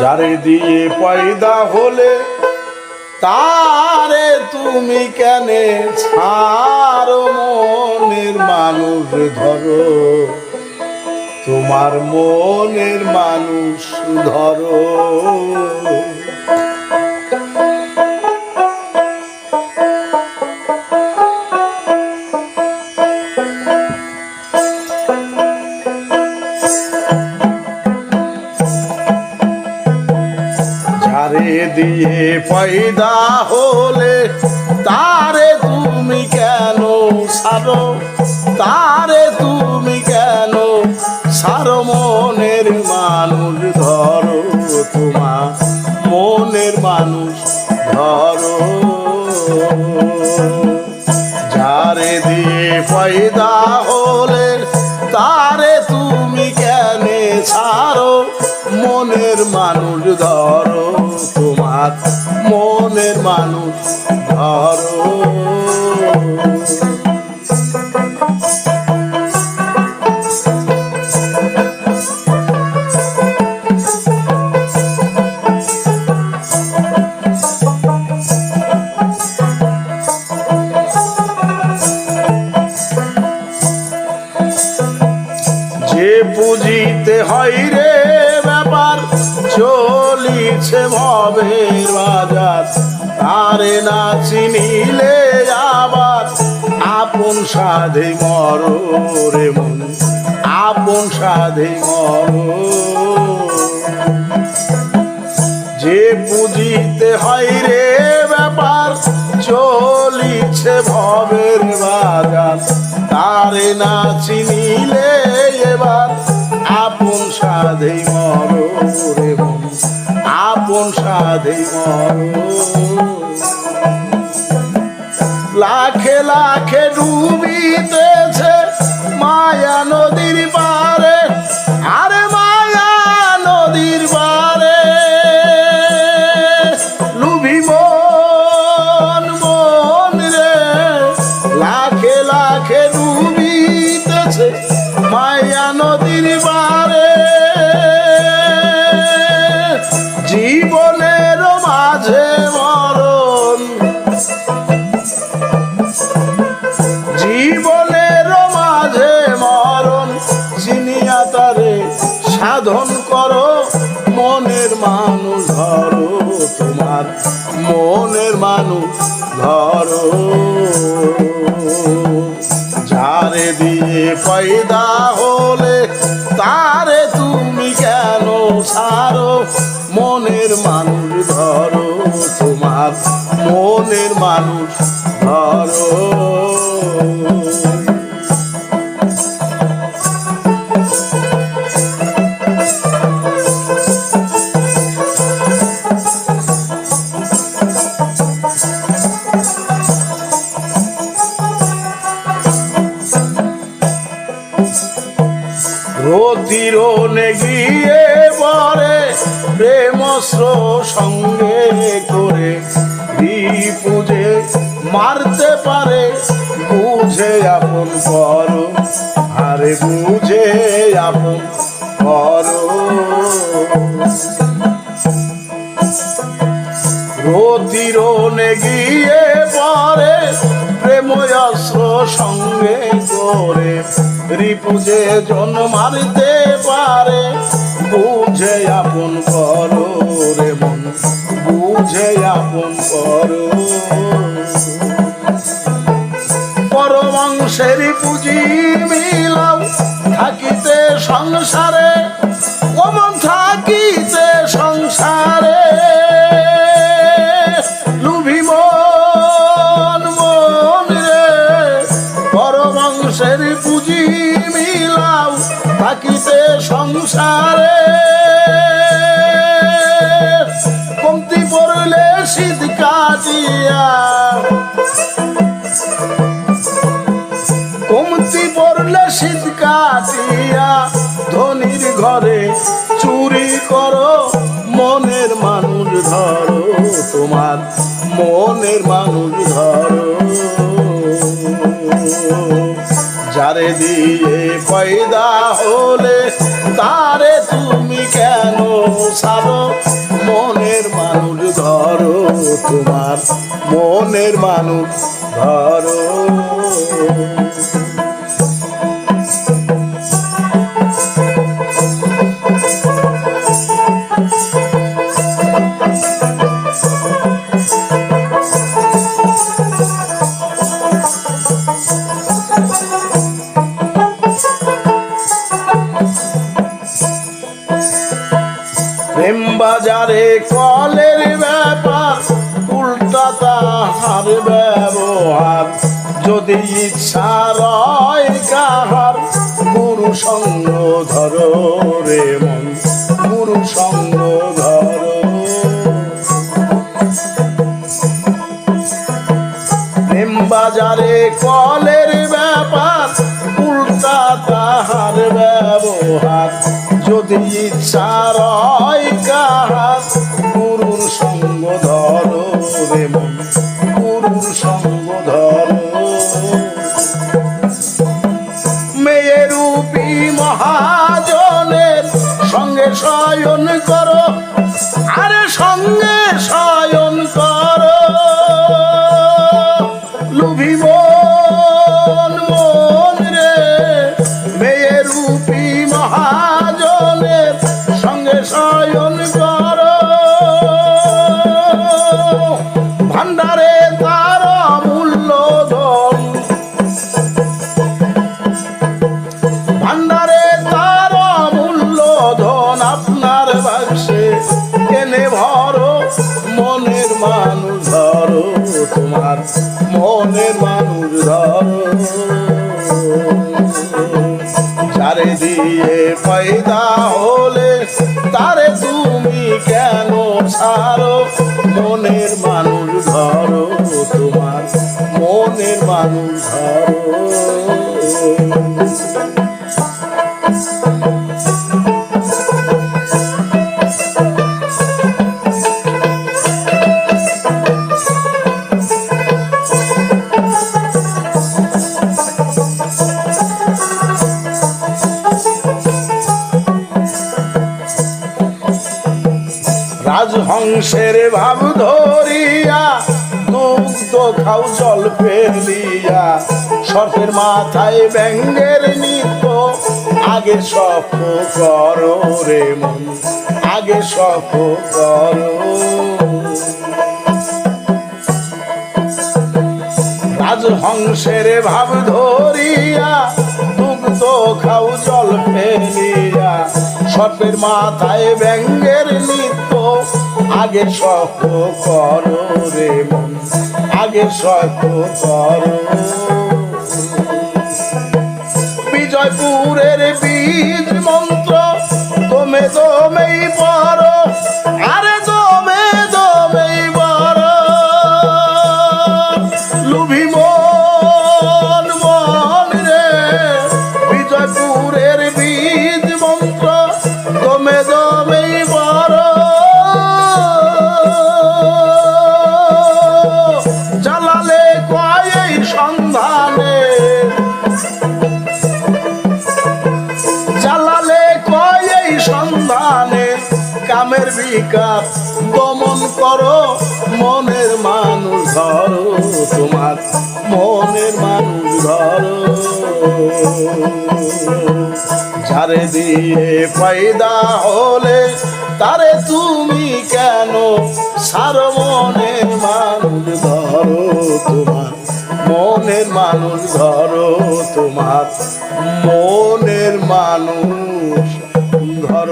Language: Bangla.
যারে দিয়ে পয়দা হলে, তারে তুমি কেন ছাড় মনের মানুষ ধরো? তোমার মনের মানুষ ধরো। পয়দা হলে তারে তুমি কেন সারো তারে তুমি কেন সারো মনের মানুষ ধরো তোমার, মনের মানুষ ধরো। মনের মানুষ ধরো যে পুঁজিতে হয় রে ব্যাপার চলিছে ভবের বাজার। তারে না চিনিলে আবার আপন সাধে মর রে মন, আপন সাধে মর। যে পুঁজিতে হয় রে ব্যাপার, চলিছে ভবের বাজার। তারে না চিনিলে এবার আপন সাধেই মর রে আপন সাধেই মর। লাখে লাখে ডুবিতেছে মায়া নদীর পারে ধরো তোমার মনের মানুষ, ধরো। যারে দিয়ে পয়দা হলে তারে তুমি কেন সারো মনের মানুষ, ধরো তোমার মনের মানুষ, ধরো। পরে প্রেমস্র সঙ্গে করে পুজে মারতে পারে, বুঝে আপন করো, আরে বুঝে আপন করো। রতিরনে গিয়ে পরে প্রেম সঙ্গে করে, রিপুজে জন মারতে পারে বুঝে আপন করো রে মন, বুঝে আপন করো। পরমাংসের পুঁজি মিলাও, থাকিতে সংসারে ওমন থাকিতে সংসারে। সংসারে। কমতি পড়লে শীত কাটিয়া। কমতি পড়লে শীত কাটিয়া ধনির ঘরে চুরি করো, মনের মানুষ ধরো, তোমার মনের মানুষ ধরো। যারে দিয়ে পয়দা হলে তারে তুমি কেন সারো? মনের মানুষ ধরো তোমার মনের মানুষ ধরো। বাজারে কলের ব্যাপার, উল্টা তাহার ব্যবহার। যদি ইচ্ছা রয় কাহার, গুরু সঙ্গ ধরো রে মন, গুরু সঙ্গ ধরো। বাজারে কলের যদি ইচ্ছা রয় কাহার গুরুর সঙ্গ ধরো রে মন গুরুর সঙ্গ ধরো মেয়ে মহাজনের সঙ্গে শয়ন করো। হলে তারে তুমি কেন ছাড়ো? মনের মানুষ ধরো তোমার মনের মানুষ ধরো রাজহংসের ভাব ধরিয়া দুগ্ধ খাও জল ফেলিয়া সর্পের মাথায় ব্যঙ্গের নিত আগে সফ করো রে মন, আগে সফ করো। রাজহংসের ভাব ধরিয়া খাও জল ফেলিয়া। সর্পের মাথায় ব্যঙ্গের নিত্য। আগে সখ করো রে মন, আগে সখ করো। সন্ধানে কামের বিকাশ। দমন করো, মনের মানুষ ধরো তোমার, মনের মানুষ ধরো। যারে দিয়ে পয়দা হলে, তারে তুমি কেন সার মনের মানুষ ধরো তোমার? মনের মানুষ ধরো তোমার, মনের মানুষ ঘর